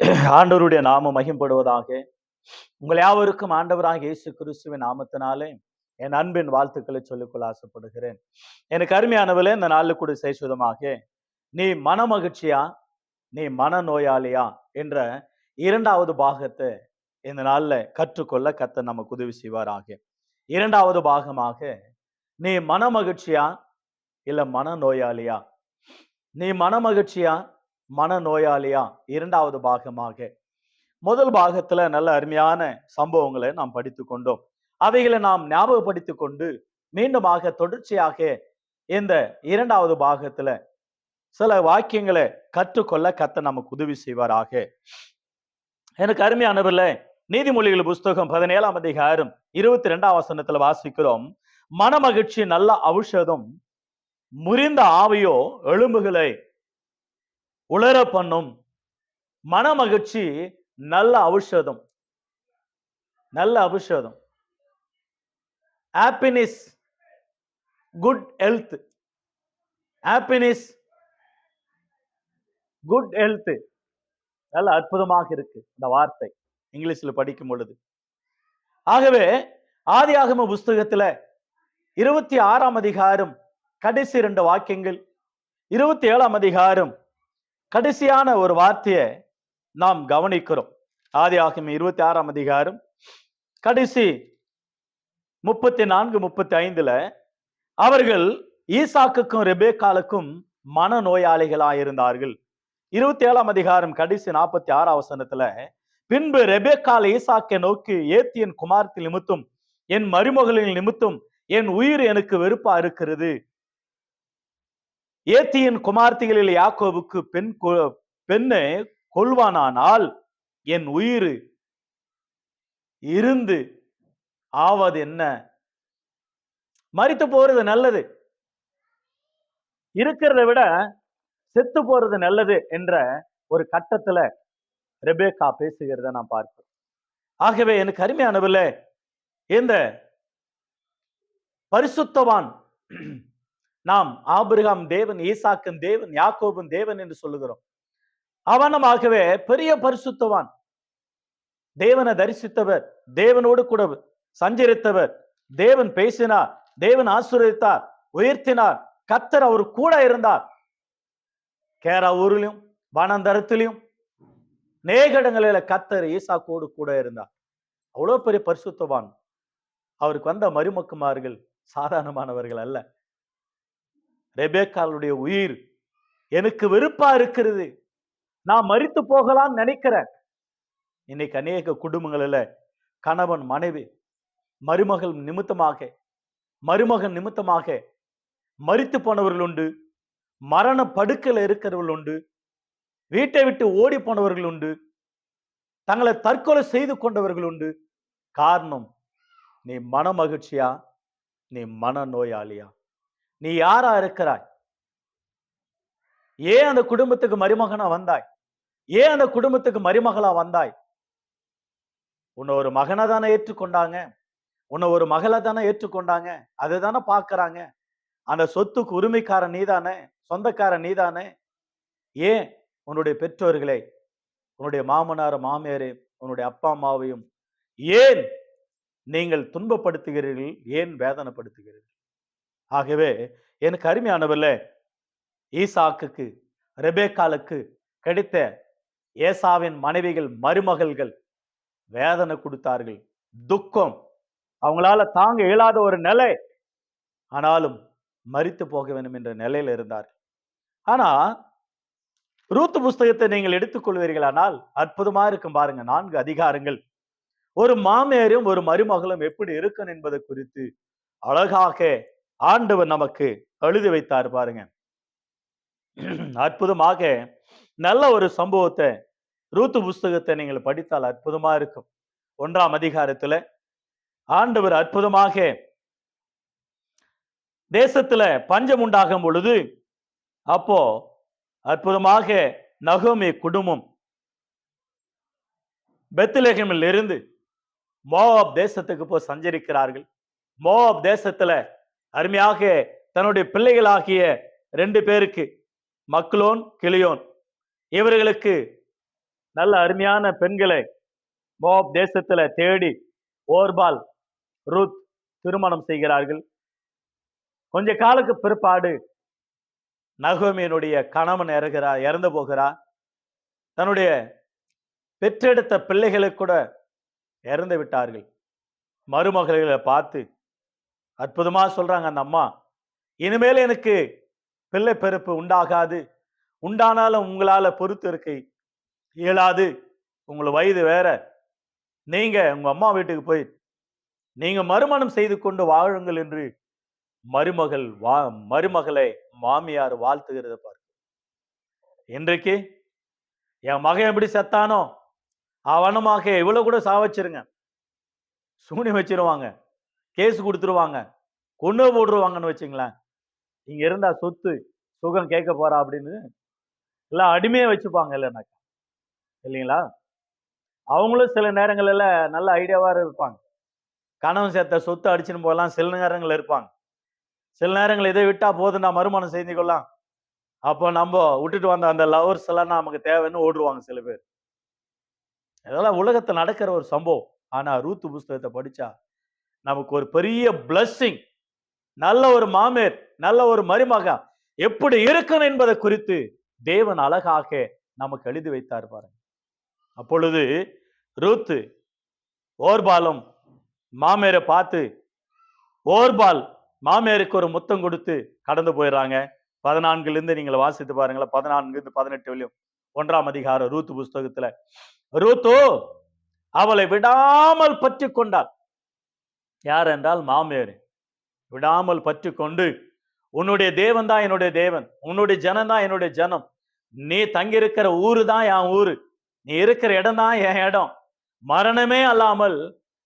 ஆண்டவருடைய நாமம் மகிம்படுவதாக. உங்கள் யாவருக்கும் ஆண்டவராக இயேசு கிறிஸ்துவின் நாமத்தினாலே என் அன்பின் வாழ்த்துக்களை சொல்லிக்கொள்ள ஆசைப்படுகிறேன். எனக்கு அருமையானவில் இந்த நாளில் கூட செய்சுதமாக நீ மனமகிழ்ச்சியா நீ மனநோயாளியா என்ற இரண்டாவது பாகத்தை இந்த நாளில் கற்றுக்கொள்ள கத்த நமக்கு உதவி செய்வாராக. இரண்டாவது பாகமாக நீ மனமகிழ்ச்சியா மன மனநோயாளியா? நீ மனமகிழ்ச்சியா மனநோயாளியா? இரண்டாவது பாகமாக. முதல் பாகத்துல நல்ல அருமையான சம்பவங்களை நாம் படித்து கொண்டோம். அவைகளை நாம் ஞாபகப்படுத்தி கொண்டு மீண்டுமாக தொடர்ச்சியாக இந்த இரண்டாவது பாகத்துல சில வாக்கியங்களை கற்றுக்கொள்ள கத்த நமக்கு உதவி செய்வாராக. எனக்கு அருமையானவர்ல நீதிமொழிகள் புஸ்தகம் பதினேழாம் அதிகாரம் இருபத்தி ரெண்டாம் வசனத்துல வாசிக்கிறோம். மனமகிழ்ச்சி நல்ல ஔஷதம் முறிந்த ஆவியோ எலும்புகளை உளர பண்ணும். மனமகிழ்ச்சி நல்ல ஔஷதம் நல்ல ஔஷதம் happiness good health happiness good health நல்ல அற்புதமாக இருக்கு இந்த வார்த்தை. இங்கிலீஷ்ல படிக்கும் பொழுது. ஆகவே ஆதியாகம புஸ்தகத்துல இருபத்தி ஆறாம் அதிகாரம் கடைசி ரெண்டு வாக்கியங்கள். இருபத்தி ஏழாம் அதிகாரம் கடைசியான ஒரு வார்த்தையை நாம் கவனிக்கிறோம். ஆதி ஆகும் இருபத்தி ஆறாம் அதிகாரம் கடைசி முப்பத்தி நான்கு முப்பத்தி ஐந்துல அவர்கள் ஈசாக்குக்கும் ரெபேக்காலுக்கும் மனநோயாளிகளாயிருந்தார்கள். இருபத்தி ஏழாம் அதிகாரம் கடைசி நாற்பத்தி ஆறாம் வசனத்துல பின்பு ரெபேக்கால் ஈசாக்கை நோக்கி ஏத்தியன் குமாரத்தில் நிமித்தும் என் மருமகளின் நிமித்தும் என் உயிர் எனக்கு வெறுப்பா இருக்கிறது. ஏத்தியின் குமார்த்திகளில் யாக்கோவுக்கு பெண் கொ- பெண்ணை கொள்வானானால் என் உயிர் இருந்து ஆவது என்ன? மறித்து போறது நல்லது. இருக்கிறத விட செத்து போறது நல்லது என்ற ஒரு கட்டத்துல ரெபேக்கா பேசுகிறத நான் பார்க்கிறேன் ஆகவே எனக்கு அருமையானவில்ல இந்த பரிசுத்தவான் நாம் ஆபிரகாம் தேவன் ஈசாக்கன் தேவன் யாக்கோபன் தேவன் என்று சொல்லுகிறோம். அவனமாகவே பெரிய பரிசுத்தவான். தேவனை தரிசித்தவர் தேவனோடு கூட சஞ்சரித்தவர் தேவன் பேசினார் தேவன் ஆசீர்வதித்தார் உயர்த்தினார் கத்தர் அவர் கூட இருந்தார். கேரா ஊரிலும் வனந்தரத்திலையும் நேகடங்களில கத்தர் ஈசாக்கோடு கூட இருந்தார். அவ்வளவு பெரிய பரிசுத்தவான். அவருக்கு வந்த மருமக்குமார்கள் சாதாரணமானவர்கள் அல்ல. ரெபேக்காளுடைய உயிர் எனக்கு வெறுப்பா இருக்கிறது. நான் மறித்து போகலாம்னு நினைக்கிறேன். இன்னைக்கு அநேக குடும்பங்களில் கணவன் மனைவி மருமகள் நிமித்தமாக மருமகன் நிமித்தமாக மறித்து போனவர்கள் உண்டு மரண படுக்கையில் இருக்கிறவர்கள் உண்டு வீட்டை விட்டு ஓடி போனவர்கள் உண்டு தங்களை தற்கொலை செய்து கொண்டவர்கள் உண்டு. காரணம் நீ மன மகிழ்ச்சியா நீ மன நோயாளியா நீ யாரா இருக்கிறாய்? ஏன் அந்த குடும்பத்துக்கு மருமகனா வந்தாய்? ஏன் அந்த குடும்பத்துக்கு மருமகளா வந்தாய்? உன்னை ஒரு மகனை தானே ஏற்றுக்கொண்டாங்க? உன்னை ஒரு மகளை தானே ஏற்றுக்கொண்டாங்க? அதை தானே பார்க்கறாங்க? அந்த சொத்துக்கு உரிமைக்காரன் நீதானே? சொந்தக்காரன் நீதானே? ஏன் உன்னுடைய பெற்றோர்களை உன்னுடைய மாமனார் மாமியாரே உன்னுடைய அப்பா அம்மாவையும் ஏன் நீங்கள் துன்பப்படுத்துகிறீர்கள்? ஏன் வேதனைப்படுத்துகிறீர்கள்? ஆகவே எனக்கு அருமையானவர்ல ஈசாக்குக்கு ரெபேக்காலுக்கு கிடைத்த ஏசாவின் மனைவிகள் மருமகள்கள் வேதனை கொடுத்தார்கள். துக்கம். அவங்களால தாங்க இயலாத ஒரு நிலை. ஆனாலும் மறித்து போக வேண்டும் என்ற நிலையில் இருந்தார். ஆனா ரூத்து புஸ்தகத்தை நீங்கள் எடுத்துக்கொள்வீர்களானால் அற்புதமா இருக்கும் பாருங்க. நான்கு அதிகாரங்கள். ஒரு மாமியாரும் ஒரு மருமகளும் எப்படி இருக்கும் என்பது குறித்து அழகாக ஆண்டவர் நமக்கு எழுதி வைத்தார் பாருங்க. அற்புதமாக நல்ல ஒரு சம்பவத்தை ரூத்து புஸ்தகத்தை நீங்கள் படித்தால் அற்புதமா இருக்கும். ஒன்றாம் அதிகாரத்துல ஆண்டவர் அற்புதமாக தேசத்துல பஞ்சம் உண்டாகும் பொழுது அப்போ அற்புதமாக நகோமி குடும்பம் பெத்லகேமில் இருந்து மோவாப் தேசத்துக்கு போய் சஞ்சரிக்கிறார்கள். மோவாப் தேசத்துல அருமையாக தன்னுடைய பிள்ளைகளாகிய ரெண்டு பேருக்கு மக்லோன் கிளியோன். இவர்களுக்கு நல்ல அருமையான பெண்களை மோப் தேசத்துல தேடி ஓர்பால் ரூத் திருமணம் செய்கிறார்கள். கொஞ்ச காலுக்கு பிற்பாடு நகோமியனுடைய கணவன் இறகிறார் இறந்து போகிறார் தன்னுடைய பெற்றெடுத்த பிள்ளைகளுக்கு கூட இறந்து விட்டார்கள். மருமகளை பார்த்து அற்புதமாக சொல்கிறாங்க அந்த அம்மா. இனிமேல் எனக்கு பிள்ளை பெருப்பு உண்டாகாது. உண்டானாலும் உங்களால் பொறுத்து இருக்க இயலாது. உங்கள் வயது வேற. நீங்கள் உங்கள் அம்மா வீட்டுக்கு போய் நீங்கள் மறுமணம் செய்து கொண்டு வாழுங்கள் என்று மருமகள் வா மருமகளை மாமியார் வாழ்த்துகிறத பாரு இன்றைக்கு என் மகன் எப்படி செத்தானோ அவனமாக இவ்வளோ கூட சாவச்சிருங்க. சூனி வச்சிருவாங்க. கேஸ் கொடுத்துருவாங்க. கொண்டு போட்டுருவாங்கன்னு வச்சுங்களேன். இங்க இருந்தா சொத்து சுகம் கேட்க போறா அப்படின்னு எல்லாம் அடிமையை வச்சுப்பாங்க இல்லைனாக்கா. இல்லைங்களா? அவங்களும் சில நேரங்களில் நல்ல ஐடியாவாக இருப்பாங்க. கணவன் சேர்த்த சொத்து அடிச்சுன்னு போகலாம். சில நேரங்கள் இருப்பாங்க. சில நேரங்கள் இதை விட்டா போதும் நான் மறுமணம் செய்து கொள்ளலாம் அப்போ நம்ம விட்டுட்டு வந்த அந்த லவர்ஸ் எல்லாம் நமக்கு தேவைன்னு ஓடுவாங்க சில பேர். இதெல்லாம் உலகத்தில் நடக்கிற ஒரு சம்பவம். ஆனால் ரூத்து புஸ்தகத்தை படித்தா நமக்கு ஒரு பெரிய பிளஸ்ஸிங் நல்ல ஒரு மாமேர் நல்ல ஒரு மருமக எப்படி இருக்கணும் என்பதை குறித்து தேவன் அழகாக நமக்கு எழுதி வைத்தார் பாருங்க. அப்பொழுது ரூத்து ஓர்பாலும் மாமேரை பார்த்து ஓர்பால் மாமேருக்கு ஒரு முத்தம் கொடுத்து கடந்து போயிடுறாங்க பதினான்குலேருந்து நீங்கள் வாசித்து பாருங்களேன் பதினான்குலேருந்து பதினெட்டு வரையும் ஒன்றாம் அதிகாரம் ரூத்து புஸ்தகத்துல. ரூத்து அவளை விடாமல் பற்றி கொண்டாள். யார் என்றால் மாமியார். விடாமல் பற்றி கொண்டு உன்னுடைய தேவன் தான் என்னுடைய தேவன். உன்னுடைய ஜனம் தான் என்னுடைய ஜனம். நீ தங்கியிருக்கிற ஊரு தான் என் ஊரு. நீ இருக்கிற இடம் தான் என் இடம். மரணமே அல்லாமல்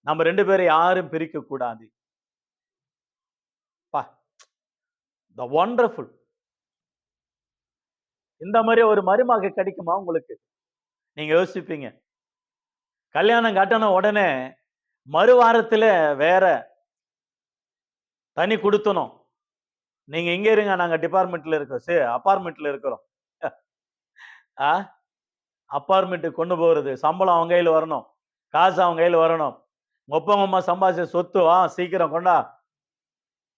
நம்ம ரெண்டு பேரை யாரும் பிரிக்க கூடாது பா த ஒண்டர்ஃபுல் இந்த மாதிரி ஒரு மருமக கிடைக்குமா உங்களுக்கு? நீங்க யோசிப்பீங்க. கல்யாணம் கட்டணும் உடனே மறுவாரத்துல வேற தனி கொடுத்தணும். நீங்க இங்க இருங்க நாங்க டிபார்ட்மெண்ட்ல இருக்கோம். சரி அப்பார்ட்மெண்ட்ல இருக்கிறோம். ஆ? அப்பார்ட்மெண்ட்டு கொண்டு போகிறது சம்பளம் அவங்க கையில் வரணும். காசு அவங்க கையில் வரணும். ஒப்பங்கம்மா சம்பாதிச்ச சொத்து ஆ சீக்கிரம் கொண்டா.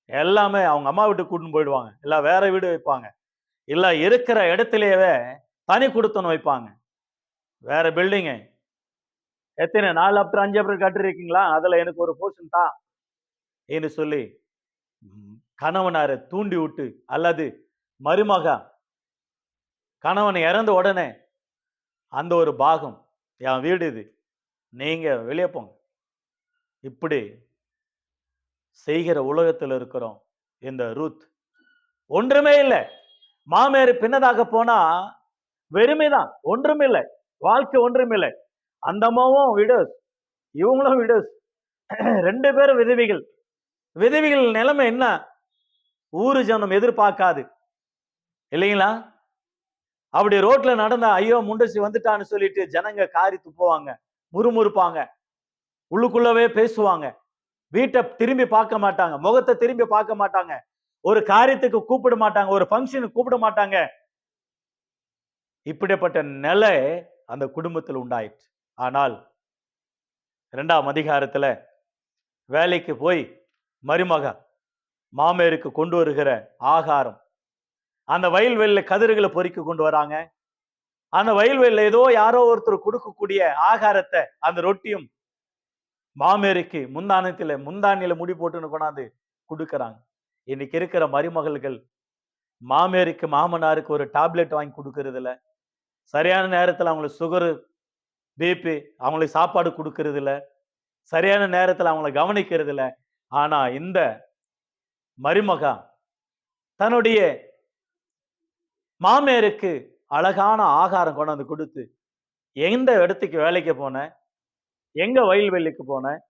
எல்லாமே அவங்க அம்மா வீட்டுக்கு கூட்டின்னு போயிடுவாங்க. இல்லை வேற வீடு வைப்பாங்க. இல்லை இருக்கிற இடத்துலையவே தனி கொடுத்தணும் வைப்பாங்க. வேற பில்டிங்கு எத்தனை நாலு அப்புறம் அஞ்சு அப்புறம் கட்டிருக்கீங்களா? அதில் எனக்கு ஒரு போர்ஷன் தான் என்று சொல்லி கணவனாரை தூண்டி விட்டு அல்லது மருமக கணவன் இறந்த உடனே அந்த ஒரு பாகம் என் வீடு இது நீங்கள் வெளியே போங்க. இப்படி செய்கிற உலகத்தில் இருக்கிறோம் இந்த ரூத். ஒன்றுமே இல்லை. மாமேறு பின்னதாக போனா வெறுமைதான் தான் ஒன்றுமில்லை வாழ்க்கை ஒன்றுமில்லை அந்த அம்மாவும் விடோஸ். இவங்களும் விடோஸ். ரெண்டு பேரும் விதவிகள். விதவிகள் நிலைமை என்ன? ஊரு ஜனம் எதிர்பார்க்காது. இல்லைங்களா? அப்படி ரோட்ல நடந்த ஐயோ முண்டசி வந்துட்டான்னு சொல்லிட்டு ஜனங்க காரி துப்புவாங்க முறுமுறுப்பாங்க. உள்ளுக்குள்ளவே பேசுவாங்க. வீட்டை திரும்பி பார்க்க மாட்டாங்க. முகத்தை திரும்பி பார்க்க மாட்டாங்க. ஒரு காரியத்துக்கு கூப்பிட மாட்டாங்க. ஒரு ஃபங்க்ஷனுக்கு கூப்பிட மாட்டாங்க. இப்படிப்பட்ட நிலை அந்த குடும்பத்தில் உண்டாயிற்று. ஆனால் ரெண்டாம் அதிகாரத்தில் வேலைக்கு போய் மருமக மாமேருக்கு கொண்டு வருகிற ஆகாரம். அந்த வயல்வெளியில் கதிர்களை பொறுக்கி கொண்டு வராங்க. அந்த வயல்வெளியில் ஏதோ யாரோ ஒருத்தர் கொடுக்கக்கூடிய ஆகாரத்தை அந்த ரொட்டியும் மாமேருக்கு முந்தானத்தில் முந்தானில முடி போட்டுன்னு கொண்டாந்து கொடுக்குறாங்க. இன்னைக்கு இருக்கிற மருமகள்கள் மாமேருக்கு மாமனாருக்கு ஒரு டேப்லெட் வாங்கி கொடுக்கறதில்ல. சரியான நேரத்தில் அவங்களுக்கு சுகரு பிபி அவங்களுக்கு சாப்பாடு கொடுக்கறது சரியான நேரத்தில் அவங்கள கவனிக்கிறது ஆனால் இந்த மருமகா தன்னுடைய மாமியாருக்கு அழகான ஆகாரம் கொண்டாந்து கொடுத்து எந்த இடத்துக்கு வேலைக்கு போனேன் எங்க வயல்வெளிக்கு போனேன்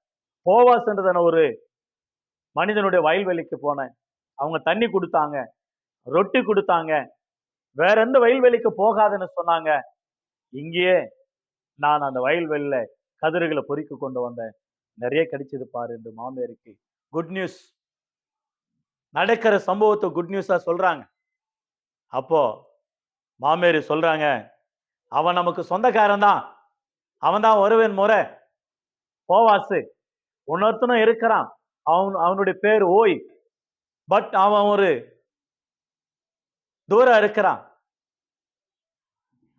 போவாசன்றதான ஒரு மனிதனுடைய வயல்வெளிக்கு போனேன் அவங்க தண்ணி கொடுத்தாங்க ரொட்டி கொடுத்தாங்க வேற எந்த வயல்வெளிக்கு போகாதுன்னு சொன்னாங்க. இங்கேயே நான் அந்த வயல்வெளியில கதிர்களை பொறிக்க கொண்டு வந்தேன். நிறைய கிடைச்சது பாரு என்று மாமியாருக்கு குட் நியூஸ் நடக்கிற சம்பவத்தை குட் நியூஸா சொல்றாங்க. அப்போ மாமேரி சொல்றாங்க அவன் நமக்கு சொந்தக்காரன் தான். அவன் தான் வருவேன் முறை. போவாசு. உணர்த்தனும் இருக்கிறான். அவன் அவனுடைய பேர் ஓய். பட் அவன் ஒரு தூரம் இருக்கிறான்.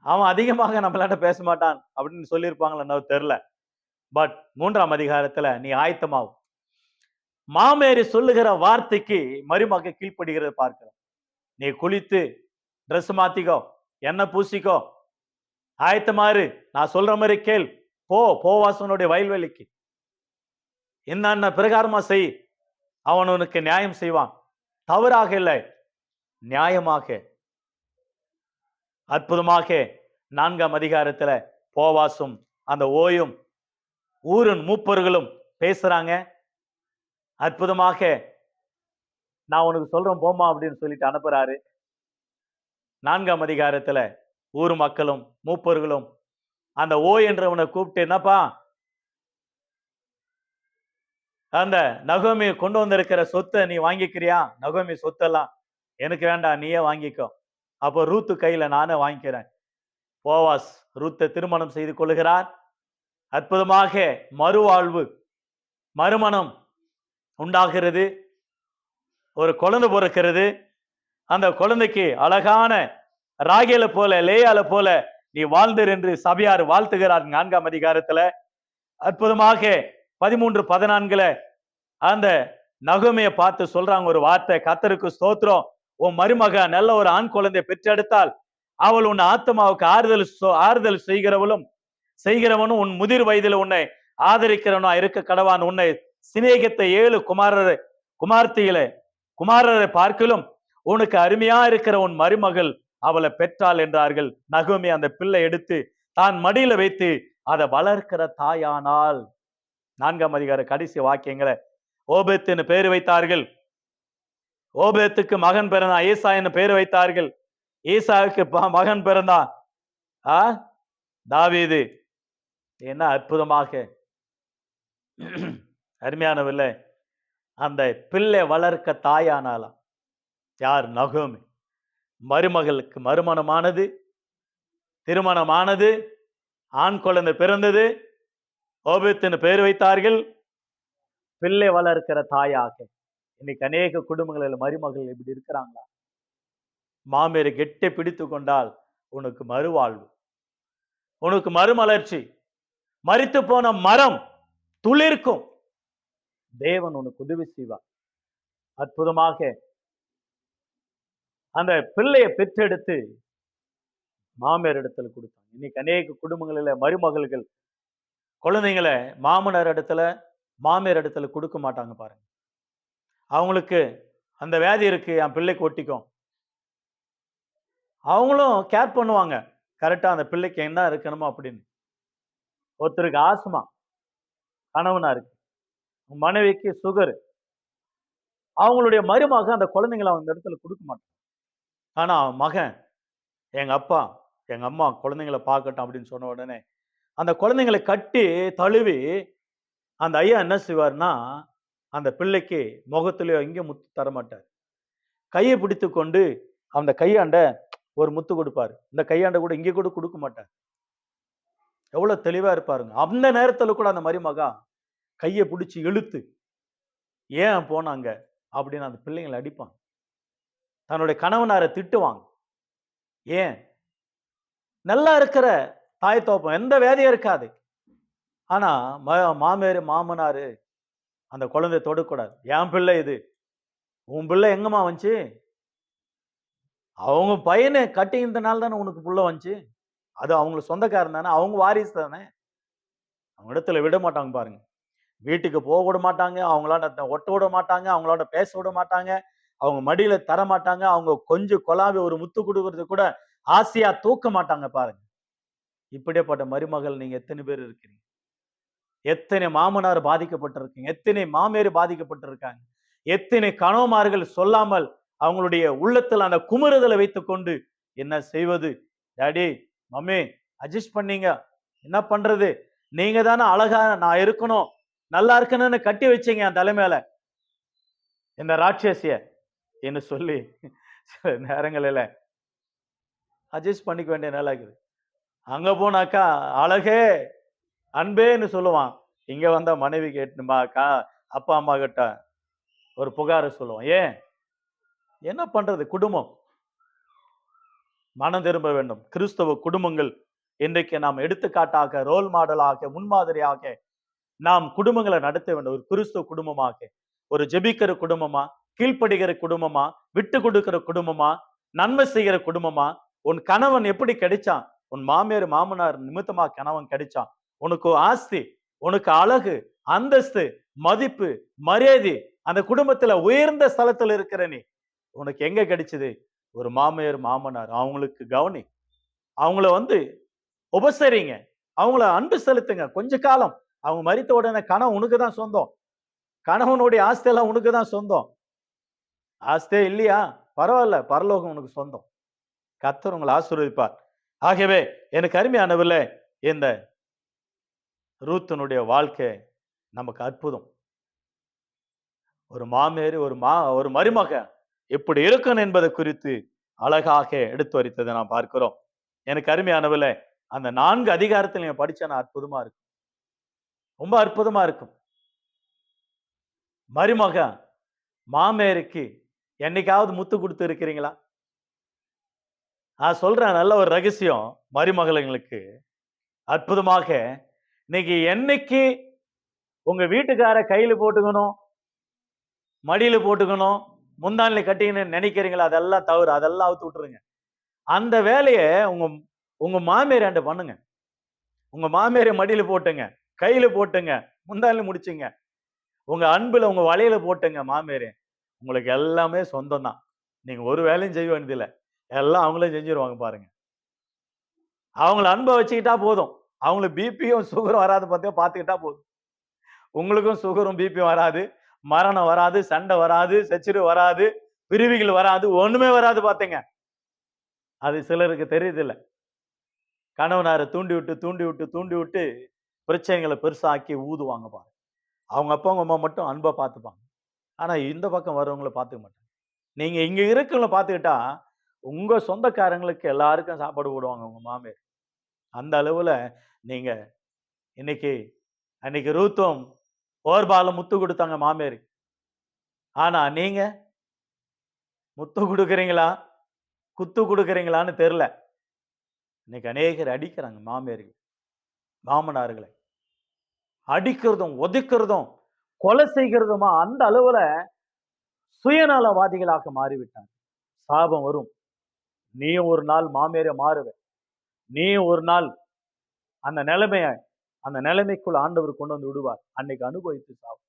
அவன் அதிகமாக நம்மளாட்ட பேச மாட்டான் அப்படின்னு சொல்லியிருப்பாங்களோ தெரியல. பட் மூன்றாம் அதிகாரத்துல நீ ஆயத்தமாகும் மாமேரி சொல்லுகிற வார்த்தைக்கு மருமக கீழ்ப்படுகிறத பார்க்கிறோம். நீ குளித்து ட்ரெஸ் மாத்திக்கோ எண்ணெய் பூசிக்கோ. ஆயத்தமாறு நான் சொல்ற மாதிரி கேள். போ போவாசனுடைய வயல்வெளிக்கு. என்னென்ன பிரகாரமா செய். அவன் உனக்கு நியாயம் செய்வான். தவறாக இல்லை. நியாயமாக அற்புதமாக நான்காம் அதிகாரத்துல போவாசும் அந்த ஓயும் ஊரின் மூப்பர்களும் பேசுறாங்க. அற்புதமாக நான் உனக்கு சொல்றேன் போமா அப்படின்னு சொல்லிட்டு அனுப்புறாரு. நான்காம் அதிகாரத்துல ஊர் மக்களும் மூப்பர்களும் அந்த ஓ என்றவனை கூப்பிட்டு என்னப்பா? அந்த நகோமி கொண்டு வந்திருக்கிற சொத்தை நீ வாங்கிக்கிறியா? நகோமி சொத்தெல்லாம் எனக்கு வேண்டாம் நீயே வாங்கிக்கோ. அப்போ ரூத்து கையில் நானே வாங்கிக்கிறேன். போவாஸ் ரூத்தை திருமணம் செய்து கொள்கிறார். அற்புதமாக மறுவாழ்வு மறுமணம் உண்டாகிறது. ஒரு குழந்தை பிறக்கிறது. அந்த குழந்தைக்கு அழகான ராகேல போல லேயால போல நீ வாழ்ந்தர் என்று சபையார் வாழ்த்துகிறார் நான்காம் அதிகாரத்துல. அற்புதமாக பதிமூன்று பதினான்குல அந்த நகுமையை பார்த்து சொல்றாங்க ஒரு வார்த்தை. கத்தருக்கு ஸ்தோத்திரம். உன் மருமக நல்ல ஒரு ஆண் குழந்தை பெற்றெடுத்தால் அவள் உன் ஆத்மாவுக்கு ஆறுதல் ஆறுதல் செய்கிறவளும் செய்கிறவனும் உன் முதிர் வயதில் உன்னை ஆதரிக்கிறவனா இருக்க கடவான். உன்னை சிநேகித்த ஏழு குமாரரை குமார்த்திகளை குமாரரை பார்க்கலும் உனக்கு அருமையா இருக்கிற உன் மருமகள் அவளை பெற்றாள் என்றார்கள். நகுமி அந்த பிள்ளை எடுத்து தான் மடியில வைத்து அதை வளர்க்கிற தாயானால். நான்காம் அதிகார கடைசி வாக்கியங்களை ஓபேத்துன்னு பேர் வைத்தார்கள். ஓபேத்துக்கு மகன் பிறந்தான் ஈசா என்று பேர் வைத்தார்கள். ஈசாவுக்கு மகன் பிறந்தான் ஆ? தாவீது. என்ன அற்புதமாக. அருமையானவில்லை அந்த பிள்ளை வளர்க்க தாயானாலாம் யார்? நகோமி. மருமகளுக்கு மறுமணமானது திருமணமானது ஆண் குழந்தை பிறந்தது ஓபேத்துன்னு பேர் வைத்தார்கள். பிள்ளை வளர்க்கிற தாயாக. இன்னைக்கு அநேக குடும்பங்களில் மருமகள் இப்படி இருக்கிறாங்களா? மாமேரை கெட்டை பிடித்து கொண்டால் உனக்கு மறுவாழ்வு உனக்கு மறுமலர்ச்சி மறித்து போன மரம் துளிர்க்கும். தேவன் உனக்கு உதவி செய்வார். அற்புதமாக அந்த பிள்ளையை பெற்றெடுத்து மாமியார் இடத்துல கொடுத்தாங்க இன்னைக்கு அநேக குடும்பங்களில மருமகள்கள் குழந்தைங்களை மாமனார் இடத்துல மாமியார் இடத்துல கொடுக்க மாட்டாங்க பாருங்க. அவங்களுக்கு அந்த வியாதி இருக்கு என் பிள்ளைக்கு ஒட்டிக்கும். அவங்களும் கேர் பண்ணுவாங்க. கரெக்டாக அந்த பிள்ளைக்கு என்ன இருக்கணுமோ அப்படின்னு. ஒருத்தருக்கு ஆஸ்மா கணவனா இருக்கு. மனைவிக்கு சுகர் அவங்களுடைய மருமக அந்த குழந்தைங்களை அந்த இடத்துல கொடுக்க மாட்டான். ஆனால் அவன் மகன் எங்கள் அப்பா எங்கள் அம்மா குழந்தைங்களை பார்க்கட்டும் அப்படின்னு சொன்ன உடனே அந்த குழந்தைங்களை கட்டி தழுவி அந்த ஐயா என்ன செய்வார்னா அந்த பிள்ளைக்கு முகத்திலேயோ எங்கேயும் முத்து தர மாட்டார் கையை பிடித்து கொண்டு அந்த கையாண்ட ஒரு முத்து கொடுப்பாரு. இந்த கையாண்ட கூட இங்கே கூட கொடுக்க மாட்டார். எவ்வளவு தெளிவா இருப்பாருங்க. அந்த நேரத்துல கூட அந்த மருமகா கையை பிடிச்சி இழுத்து ஏன் போனாங்க அப்படின்னு அந்த பிள்ளைங்களை அடிப்பாங்க. தன்னுடைய கணவனாரை திட்டுவாங்க. ஏன்? நல்லா இருக்கிற தாய் தோப்பம். எந்த வேதையும் இருக்காது. ஆனா ம மாமியார் மாமனாரு அந்த குழந்தைய தொடக்கூடாது. என் பிள்ளை இது. உன் பிள்ளை எங்கம்மா வந்துச்சு? அவங்க பையனை கட்டியிருந்தனால தானே உனக்கு புள்ள வந்துச்சு? அது அவங்களுக்கு சொந்தக்காரன் தானே? அவங்க வாரிசு தானே? அவங்க இடத்துல விட மாட்டாங்க பாருங்க. வீட்டுக்கு போக விட மாட்டாங்க. அவங்களாட ஒட்ட விட மாட்டாங்க. அவங்களோட பேச விட மாட்டாங்க. அவங்க மடியில தர மாட்டாங்க. அவங்க கொஞ்சம் கொலாவி ஒரு முத்து கொடுக்கறது கூட ஆசையா தூக்க மாட்டாங்க பாருங்க. இப்படியேப்பட்ட மருமகள் நீங்க எத்தனை பேர் இருக்கிறீங்க? எத்தனை மாமனார் பாதிக்கப்பட்டிருக்கீங்க எத்தனை மாமியார் பாதிக்கப்பட்டிருக்காங்க எத்தனை கணவமார்கள் சொல்லாமல் அவங்களுடைய உள்ளத்தில் அந்த குமுறுதலை வைத்துக்கொண்டு என்ன செய்வது? டாடி மம்மி அட்ஜஸ்ட் பண்ணீங்க. என்ன பண்றது? நீங்க தானே அழகா நான் இருக்கணும். நல்லா இருக்கணும்னு கட்டி வச்சீங்க என் தலைமையில. இந்த ராட்சசிய? என்று சொல்லி சில நேரங்களில் அட்ஜஸ்ட் பண்ணிக்க வேண்டிய நல்லா இருக்குது அங்கே போனாக்கா அழகே அன்பேன்னு சொல்லுவான். இங்க வந்தா மனைவி கேட்டுமா கா அப்பா அம்மா கிட்ட ஒரு புகாரை சொல்லுவான். ஏன்? என்ன பண்றது? குடும்பம். மனம் திரும்ப வேண்டும். கிறிஸ்தவ குடும்பங்கள் இன்றைக்கு நாம் எடுத்துக்காட்டாக ரோல் மாடலாக முன்மாதிரியாக நாம் குடும்பங்களை நடத்த வேண்டும். ஒரு கிறிஸ்துவ குடும்பமாக. ஒரு ஜெபிக்கிற குடும்பமா? கீழ்ப்படுகிற குடும்பமா? விட்டு கொடுக்கிற குடும்பமா? நன்மை செய்கிற குடும்பமா? உன் கணவன் எப்படி கிடைச்சான்? உன் மாமியார் மாமனார் நிமித்தமா கணவன் கிடைச்சான்? உனக்கு ஆஸ்தி உனக்கு அழகு அந்தஸ்து மதிப்பு மரியாதை அந்த குடும்பத்துல உயர்ந்த ஸ்தலத்துல இருக்கிற நீ உனக்கு எங்க கிடைச்சது? ஒரு மாமியார் மாமனார் அவங்களுக்கு கவனி. அவங்கள வந்து உபசரிங்க. அவங்கள அன்பு செலுத்துங்க. கொஞ்ச காலம். அவங்க மறித்த உடனே கணவன் உனக்கு தான் சொந்தம். கணவனுடைய ஆஸ்தியெல்லாம் உனக்கு தான் சொந்தம். ஆஸ்தியே இல்லையா? பரவாயில்ல. பரலோகம் உனக்கு சொந்தம். கத்தர் உங்களை ஆசீர்வதிப்பார். ஆகவே எனக்கு அருமையானவில் இந்த ரூத்தனுடைய வாழ்க்கை நமக்கு அற்புதம். ஒரு மாமேரி ஒரு மா ஒரு மருமக எப்படி இருக்கணும் என்பதை குறித்து அழகாக எடுத்து வரித்ததை நாம் பார்க்கிறோம். எனக்கு அருமையானவில் அந்த நான்கு அதிகாரத்தில் நீங்க படிச்சா அற்புதமா இருக்கும். ரொம்ப அற்புதமா இருக்கும். மருமக மாமேருக்கு என்னைக்காவது முத்து கொடுத்து இருக்கிறீங்களா? நான் சொல்றேன் நல்ல ஒரு ரகசியம் மருமகளுங்களுக்கு. அற்புதமாக இன்னைக்கு என்னைக்கு உங்க வீட்டுக்கார கையில போட்டுக்கணும் மடியில போட்டுக்கணும் முந்தானில கட்டிக்கணும்னு நினைக்கிறீங்களா அதெல்லாம் தவறு. அதெல்லாம் அவுத்து விட்டுருங்க. அந்த வேலையை உங்க உங்க மாமியார் பண்ணுங்க. உங்க மாமியாரை மடியில போட்டுங்க கையில போட்டுங்க முந்தானில முடிச்சுங்க. உங்க அன்புல உங்க வலையில போட்டுங்க மாமியாரே. உங்களுக்கு எல்லாமே சொந்தம் தான். நீங்க ஒரு வேலையும் செய்ய வேண்டியதில்லை. எல்லாம் அவங்களே செஞ்சிருவாங்க பாருங்க. அவங்கள அன்பை வச்சுக்கிட்டா போதும். அவங்களுக்கு பிபியும் சுகரும் வராது பார்த்தியா பார்த்துக்கிட்டா போதும். உங்களுக்கும் சுகரும் பிபியும் வராது. மரணம் வராது சண்டை வராது சச்சிரு வராது பிரிவுகள் வராது ஒண்ணுமே வராது பார்த்தீங்க அது சிலருக்கு தெரியுதில்ல. கணவனாரை தூண்டி விட்டு தூண்டி விட்டு தூண்டி விட்டு பிரச்சனைகளை பெருசாக்கி ஊதுவாங்க பாருங்க அவங்க அப்பா அவங்க அம்மா மட்டும் அன்பை பார்த்துப்பாங்க ஆனால் இந்த பக்கம் வர்றவங்கள பார்த்துக்க மாட்டாங்க. நீங்கள் இங்கே இருக்கவங்கள பார்த்துக்கிட்டா உங்கள் சொந்தக்காரங்களுக்கு எல்லாருக்கும் சாப்பாடு போடுவாங்க உங்கள் மாமியார். அந்த அளவில் நீங்கள் இன்னைக்கு அன்னைக்கு ரூத்தும் ஓர்பால முத்து கொடுத்தாங்க மாமியார் ஆனால் நீங்கள் முத்து கொடுக்குறீங்களா? குத்து கொடுக்குறீங்களான்னு தெரில. இன்னைக்கு அநேகர் அடிக்கிறாங்க மாமியார்கள் மாமனார்களை. அடிக்கிறதும் ஒதுக்கிறதும் கொலை செய்கிறதுமா அந்த அளவுல சுயநலவாதிகளாக மாறிவிட்டாங்க சாபம் வரும். நீயும் ஒரு நாள் மாமியாரை மாறுவ. நீ ஒரு நாள் அந்த நிலைமைய அந்த நிலைமைக்குள் ஆண்டவர் கொண்டு வந்து விடுவார். அன்னைக்கு அனுபவித்து சாவும்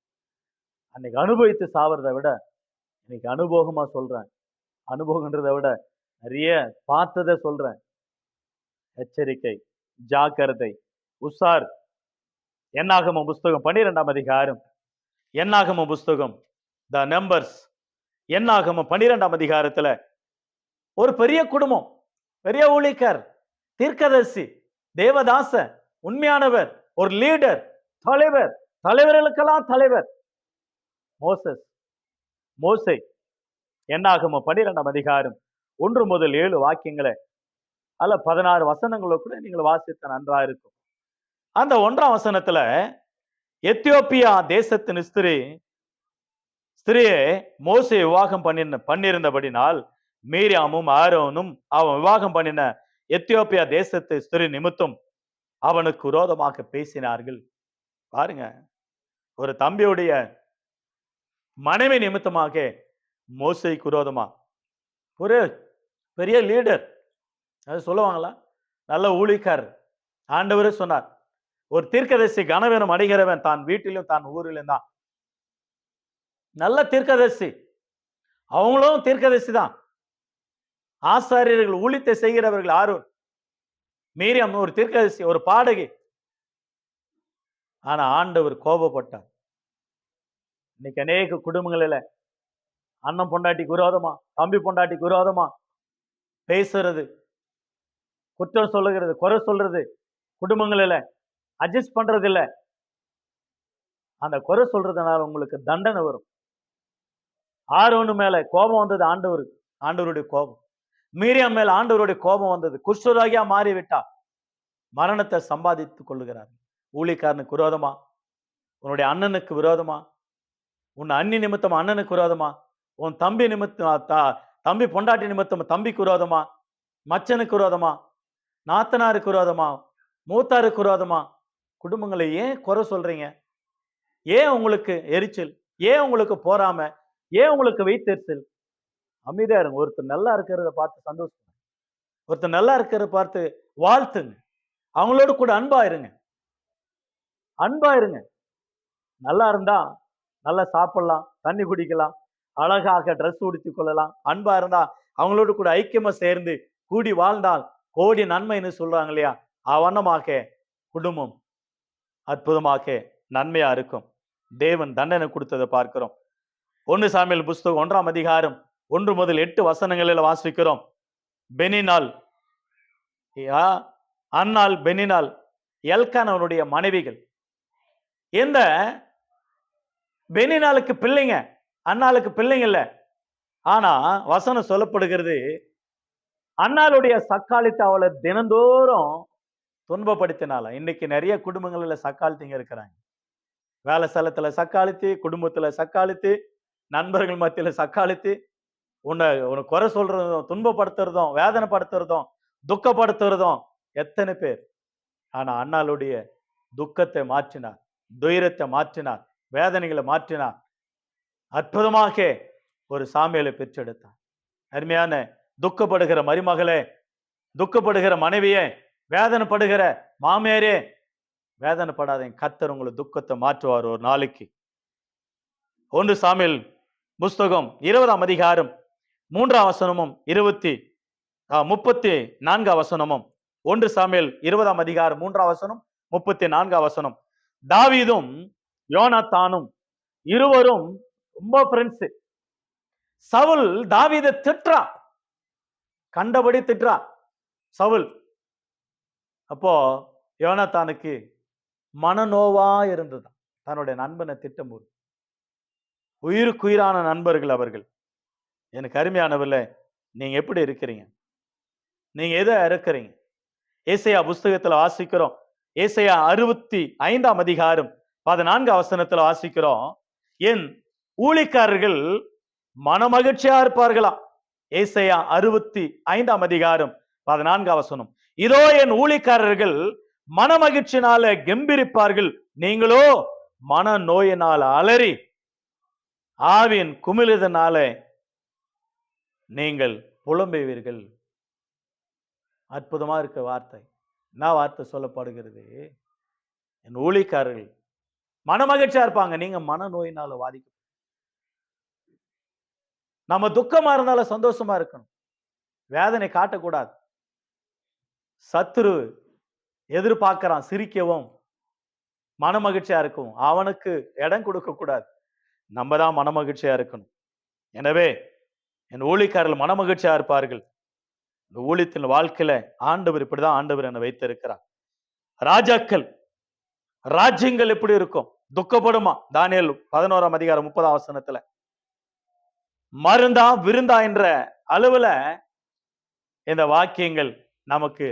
அன்னைக்கு அனுபவித்து சாவறதை விட இன்னைக்கு அனுபவமா சொல்றேன். அனுபவம்ன்றத விட நிறைய பார்த்ததை சொல்றேன். எச்சரிக்கை ஜாக்கிரதை உஷார். என்னாகம புஸ்தகம் பன்னிரெண்டாம் அதிகாரம். என்னாகம புஸ்தகம் த நம்பர்ஸ் என்னாகம பன்னிரெண்டாம் அதிகாரத்துல ஒரு பெரிய குடும்பம் பெரிய ஊழிக்கார் தீர்க்கதர்சி தேவதாச உண்மையானவர் ஒரு லீடர் தலைவர் தலைவர்களுக்கெல்லாம் தலைவர். மோசஸ் மோசை என்னாகுமோ? பனிரெண்டாம் அதிகாரம் ஒன்று முதல் ஏழு வாக்கியங்களை. அல்ல பதினாறு வசனங்களோ கூட நீங்கள் வாசித்த நன்றா இருக்கும். அந்த ஒன்றாம் வசனத்துல எத்தியோப்பியா தேசத்தின் ஸ்திரீ ஸ்திரியை மோசை விவாகம் பண்ணின பண்ணியிருந்தபடினால் மீரியாமும் ஆரோனும் அவன் விவாகம் பண்ணின எத்தியோப்பியா தேசத்து ஸ்திரி நிமித்தம் அவனுக்கு விரோதமாக பேசினார்கள். பாருங்க ஒரு தம்பியுடைய மனைவி நிமித்தமாக மோசைக்கு விரோதமா? ஒரு பெரிய லீடர் அது சொல்லுவாங்களா? நல்ல ஊழிக்கார் ஆண்டவரே சொன்னார் ஒரு தீர்க்கதரிசி கனவெனும் அடைகிறவன் தான் வீட்டிலும் தான் ஊரிலும் தான். நல்ல தீர்க்கதரிசி. அவங்களும் தீர்க்கதரிசி தான். ஆசாரியர்கள் ஊழித்தை செய்கிறவர்கள் ஆரோன். மீரியம் ஒரு தீர்க்கதரிசி ஒரு பாடகி. ஆனா ஆண்டவர் கோபப்பட்டார். இன்னைக்கு அநேக குடும்பங்களில் அண்ணன் பொண்டாட்டிக்கு விரோதமா தம்பி பொண்டாட்டிக்கு விரோதமா பேசுறது குற்றம் சொல்லுகிறது குறை சொல்றது குடும்பங்களில் அட்ஜஸ்ட் பண்றது இல்லை. அந்த குறை சொல்றதுனால உங்களுக்கு தண்டனை வரும். ஆரோனு மேல கோபம் வந்தது ஆண்டவருக்கு ஆண்டவருடைய கோபம். மீரியம் மேல் ஆண்டவருடைய கோபம் வந்தது. குஷ்டராகியா மாறிவிட்டா. மரணத்தை சம்பாதித்துக் கொள்ளுகிறார். ஊழிக்காரனுக்கு விரோதமா? உன்னுடைய அண்ணனுக்கு விரோதமா? உன் அண்ணி நிமித்தம் அண்ணனுக்கு விரோதமா? உன் தம்பி நிமித்தம் தம்பி பொண்டாட்டி நிமித்தம் தம்பிக்கு விரோதமா? மச்சனுக்கு விரோதமா? நாத்தனாருக்கு விரோதமா? மூத்தாருக்கு விரோதமா? குடும்பங்களை ஏன் குறை சொல்றீங்க? ஏன் உங்களுக்கு எரிச்சல்? ஏன் உங்களுக்கு போறாம ஏன் உங்களுக்கு வைத்தெரிச்சல்? அமைதியா இருங்க. ஒருத்தர் நல்லா இருக்கிறத பார்த்து சந்தோஷம் ஒருத்தர் நல்லா இருக்கிறத பார்த்து வாழ்த்துங்க. அவங்களோட கூட அன்பா இருங்க. அன்பா இருங்க. நல்லா இருந்தா நல்லா சாப்பிடலாம் தண்ணி குடிக்கலாம் அழகாக ட்ரெஸ் உடுத்தி கொள்ளலாம். அன்பா இருந்தா அவங்களோட கூட ஐக்கியமா சேர்ந்து கூடி வாழ்ந்தால் கோடி நன்மைன்னு சொல்றாங்க இல்லையா? அவனமாக குடும்பம் அற்புதமாக நன்மையா இருக்கும். தேவன் தண்டனை கொடுத்ததை பார்க்கிறோம். ஒன்று சாமியல் புஸ்தகம் ஒன்றாம் அதிகாரம் ஒன்று முதல் எட்டு வசனங்களில் வாசிக்கிறோம். பெனினால் அன்னால் அன்னாள் பெனினால் எல்கானவனுடைய மனைவிகள். இந்த பெனினாலுக்கு பிள்ளைங்க அன்னாளுக்கு பிள்ளைங்க இல்லை. ஆனா வசனம் சொல்லப்படுகிறது அன்னாளுடைய சக்காளித்து அவளை தினந்தோறும் துன்பப்படுத்தினால இன்னைக்கு நிறைய குடும்பங்களில் சக்காளித்திங்க இருக்கிறாங்க. வேலை ஸ்தலத்துல சக்காளித்து குடும்பத்துல சக்காளித்து நண்பர்கள் மத்தியில சக்காளித்து உன்னை உன்னை குறை சொல்றதும் துன்பப்படுத்துறதும் வேதனைப்படுத்துறதும் துக்கப்படுத்துறதும் எத்தனை பேர்? ஆனா அண்ணாளுடைய துக்கத்தை மாற்றினார் துயரத்தை மாற்றினார் வேதனைகளை மாற்றினார். அற்புதமாக ஒரு சாமியலை பெற்றெடுத்தார். அருமையான துக்கப்படுகிற மருமகளே துக்கப்படுகிற மனைவியே வேதனைப்படுகிற மாமியாரே வேதனைப்படாதீங்க கத்தர் உங்களை துக்கத்தை மாற்றுவார் ஒரு நாளைக்கு. ஒன்று சாமியல் புஸ்தகம் இருபதாம் அதிகாரம் மூன்றாம் வசனமும் இருபத்தி முப்பத்தி நான்காம் வசனமும். ஒன்று சாமியல் இருபதாம் அதிகாரம் மூன்றாம் வசனம் முப்பத்தி நான்காம் வசனம். தாவீதும் யோனாத்தானும் இருவரும் ரொம்ப ஃப்ரெண்ட்ஸ் சவுல் தாவித திட்டுறா. கண்டபடி திட்டுறா. சவுல் அப்போ யோனாத்தானுக்கு மனநோவா இருந்ததுதான் தன்னுடைய நண்பனை திட்டம்போது. உயிருக்குயிரான நண்பர்கள் அவர்கள். எனக்கு அருமையானவர்ல நீங்க எப்படி இருக்கிறீங்க? நீங்க எதை இருக்கிறீங்க ஏசையா புஸ்தகத்துல வாசிக்கிறோம். ஏசையா அறுபத்தி ஐந்தாம் அதிகாரம் பதினான்கு அவசனத்துல வாசிக்கிறோம். என் ஊழிக்காரர்கள் மனமகிழ்ச்சியா இருப்பார்களா? ஏசையா அறுபத்தி ஐந்தாம் அதிகாரம் பதினான்கு அவசனம் இதோ என் ஊழிக்காரர்கள் மனமகிழ்ச்சினால கெம்பிரிப்பார்கள். நீங்களோ மன நோயினால் அலறி ஆவின் குமிழுதனால நீங்கள் புலம்புவீர்கள். அற்புதமாக இருக்க வார்த்தை. என்ன வார்த்தை சொல்லப்படுகிறது? என் ஊழிக்காரர்கள் மனமகிழ்ச்சியாக இருப்பாங்க. நீங்கள் மனநோயினால் பாதிக்க நம்ம துக்கமாக இருந்தாலும் சந்தோஷமா இருக்கணும். வேதனை காட்டக்கூடாது. சத்துரு எதிர்பார்க்கிறான் சிரிக்கவும் மனமகிழ்ச்சியா இருக்கும் அவனுக்கு இடம் கொடுக்க கூடாது நம்ம தான் மனமகிழ்ச்சியா இருக்கணும். எனவே என் ஊழிக்காரர்கள் மனமகிழ்ச்சியா இருப்பார்கள். இந்த ஊழியத்தின் வாழ்க்கையில ஆண்டவர் இப்படிதான் ஆண்டவர் என்னை வைத்திருக்கிறார். ராஜாக்கள் ராஜ்யங்கள் எப்படி இருக்கும்? துக்கப்படுமா? தானியல் பதினோராம் அதிகாரம் முப்பதாம் வசனத்துல. மருந்தா விருந்தா என்ற அளவுல இந்த வாக்கியங்கள் நமக்கு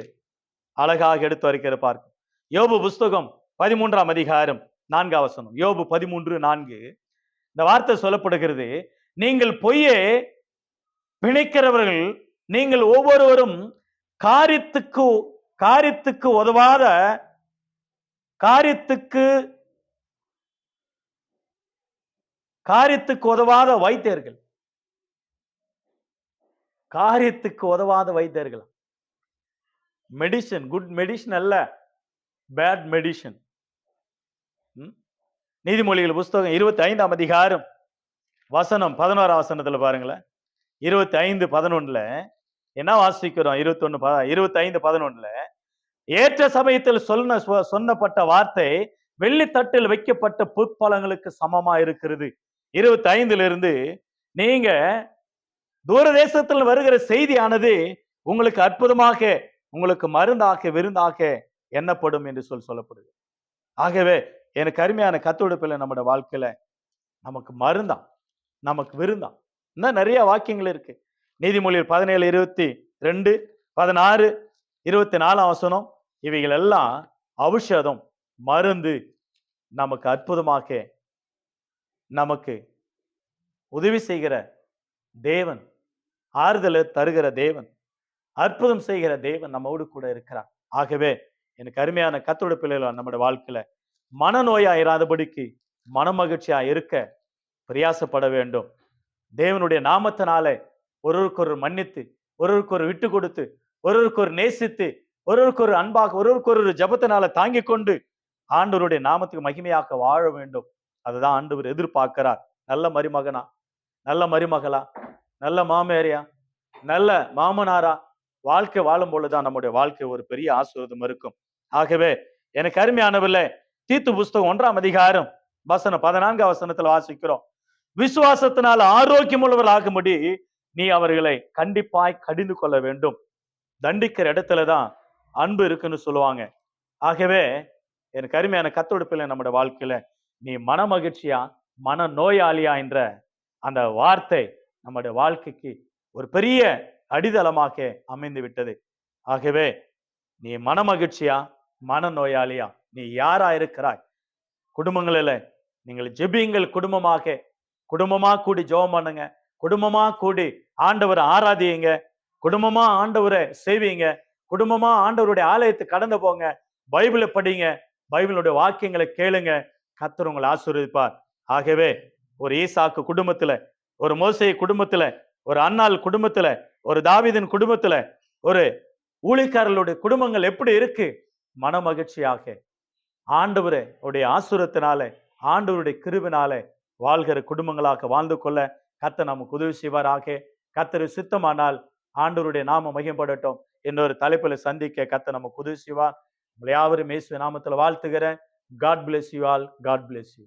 அழகாக எடுத்து வரைக்கிற பார்க்கும் யோபு புஸ்தகம் பதிமூன்றாம் அதிகாரம் நான்காம் வசனம். யோபு பதிமூன்று நான்கு. இந்த வார்த்தை சொல்லப்படுகிறது நீங்கள் பொய்யே பிணைக்கிறவர்கள் நீங்கள் ஒவ்வொருவரும் காரியத்துக்கு காரியத்துக்கு உதவாத காரியத்துக்கு காரியத்துக்கு உதவாத வைத்தியர்கள். காரியத்துக்கு உதவாத வைத்தியர்கள். மெடிசன் குட் மெடிசன் அல்ல பேட் மெடிசன். நீதிமொழிகள் புஸ்தகம் இருபத்தி ஐந்தாம் அதிகாரம் வசனம் பதினோரா வசனத்தில் பாருங்களேன். இருபத்தி ஐந்து பதினொன்னுல என்ன வாசிக்கிறோம்? இருபத்தொன்னு ப இருபத்தி ஐந்து பதினொன்னுல ஏற்ற சமயத்தில் சொன்ன சொன்னப்பட்ட வார்த்தை வெள்ளித்தட்டில் வைக்கப்பட்ட புட்பலங்களுக்கு சமமா இருக்கிறது. இருபத்தி ஐந்துல இருந்து நீங்க தூரதேசத்தில் வருகிற செய்தியானது உங்களுக்கு அற்புதமாக உங்களுக்கு மருந்தாக விருந்தாக எண்ணப்படும் என்று சொல் சொல்லப்படுது ஆகவே எனக்கு அருமையான கத்தொடுப்பில் நம்முடைய வாழ்க்கையில நமக்கு மருந்தான் நமக்கு விருந்தான். இன்னும் நிறைய வாக்கியங்கள் இருக்கு. நீதிமொழியில் பதினேழு இருபத்தி ரெண்டு பதினாறு இருபத்தி நாலாம் வசனம் இவைகள் எல்லாம் ஔஷதம் மருந்து நமக்கு அற்புதமாக நமக்கு உதவி செய்கிற தேவன் ஆறுதலை தருகிற தேவன் அற்புதம் செய்கிற தேவன் நம்மோடு கூட இருக்கிறார். ஆகவே எனக்கு அருமையான கத்தோட பிள்ளைகள் நம்முடைய வாழ்க்கையில மனநோயா இராதபடிக்கு மனமகிழ்ச்சியா இருக்க பிரயாசப்பட வேண்டும். தேவனுடைய நாமத்தினாலே ஒருவருக்கு ஒரு மன்னித்து ஒருவருக்கு ஒரு விட்டு கொடுத்து ஒருவருக்கு ஒரு நேசித்து ஒருவருக்கு ஒரு அன்பாக ஒருவருக்கு ஒரு ஜபத்தினால தாங்கிக் கொண்டு ஆண்டவருடைய நாமத்துக்கு மகிமையாக்க வாழ வேண்டும். அதுதான் ஆண்டவர் எதிர்பார்க்கிறார். நல்ல மருமகனா? நல்ல மருமகளா? நல்ல மாமேரியா நல்ல மாமனாரா? வாழ்க்கை வாழும் பொழுதுதான் நம்முடைய வாழ்க்கை ஒரு பெரிய ஆசீர்வாதம் இருக்கும். ஆகவே எனக்கு அருமையானவில்லை தீத்து புஸ்தகம் ஒன்றாம் அதிகாரம் வசனம் பதினான்காம் வசனத்துல வாசிக்கிறோம். விசுவாசத்தினால் ஆரோக்கியம் உள்ளவர்களாகும்படி நீ அவர்களை கண்டிப்பாய் கடிந்து கொள்ள வேண்டும். தண்டிக்கிற இடத்துல தான் அன்பு இருக்குன்னு சொல்லுவாங்க. ஆகவே எனக்கு கருமையான கத்தொடுப்பில் நம்முடைய வாழ்க்கையில நீ மன மகிழ்ச்சியா மன நோயாளியா என்ற அந்த வார்த்தை நம்முடைய வாழ்க்கைக்கு ஒரு பெரிய அடித்தளமாக அமைந்து விட்டது. ஆகவே நீ மன மகிழ்ச்சியா மன நோயாளியா நீ யாரா இருக்கிறாய்? குடும்பங்களில் நீங்கள் ஜெபியுங்கள் குடும்பமாக குடும்பமா கூடி ஜெபம் பண்ணுங்க. குடும்பமா கூடி ஆண்டவரை ஆராதியுங்க. குடும்பமா ஆண்டவரை செய்வீங்க. குடும்பமா ஆண்டவருடைய ஆலயத்தை கடந்து போங்க. பைபிளை படிங்க. பைபிளுடைய வாக்கியங்களை கேளுங்க. கத்தர் உங்களை ஆசீர்வதிப்பார். ஆகவே ஒரு ஈசாக்கு குடும்பத்துல ஒரு மோசை குடும்பத்துல ஒரு அண்ணாள் குடும்பத்துல ஒரு தாவிதன் குடும்பத்துல ஒரு ஊழிக்காரர்களுடைய குடும்பங்கள் எப்படி இருக்கு? மன மகிழ்ச்சியாக ஆண்டவரே உடைய ஆசுரத்தினால ஆண்டவருடைய கிருவினால வாழ்கிற குடும்பங்களாக வாழ்ந்து கொள்ள கத்த நமக்கு உதவி செய்வாராக. கத்தர் சித்தமானால் ஆண்டவருடைய நாம மையப்படட்டும் இன்னொரு தலைப்புல சந்திக்க கத்த நமக்கு உதவி செய்வார். உங்களை யாவரும் இயேசு நாமத்துல வாழ்த்துகிறேன். God bless you all God bless you